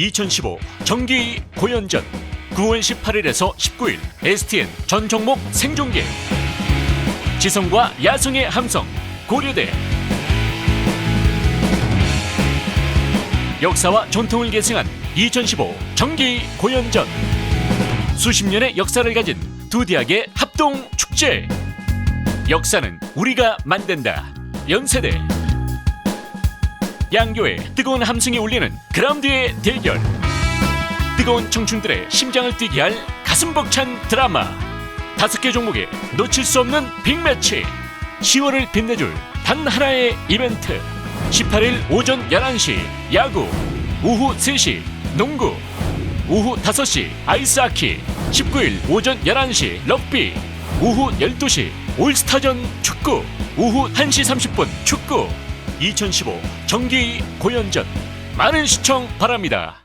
2015 정기 고연전 9월 18일에서 19일 STN 전 종목 생중계. 지성과 야성의 함성 고려대. 역사와 전통을 계승한 2015 정기 고연전. 수십 년의 역사를 가진 두 대학의 합동 축제. 역사는 우리가 만든다. 연세대 양교의 뜨거운 함성이 울리는 그라운드의 대결. 뜨거운 청춘들의 심장을 뛰게 할 가슴 벅찬 드라마. 다섯 개 종목에 놓칠 수 없는 빅매치. 10월을 빛내줄 단 하나의 이벤트. 18일 오전 11시 야구 오후 3시 농구 오후 5시 아이스하키 19일 오전 11시 럭비 오후 12시 올스타전 축구 오후 1시 30분 축구 2015 정기 고연전 많은 시청 바랍니다.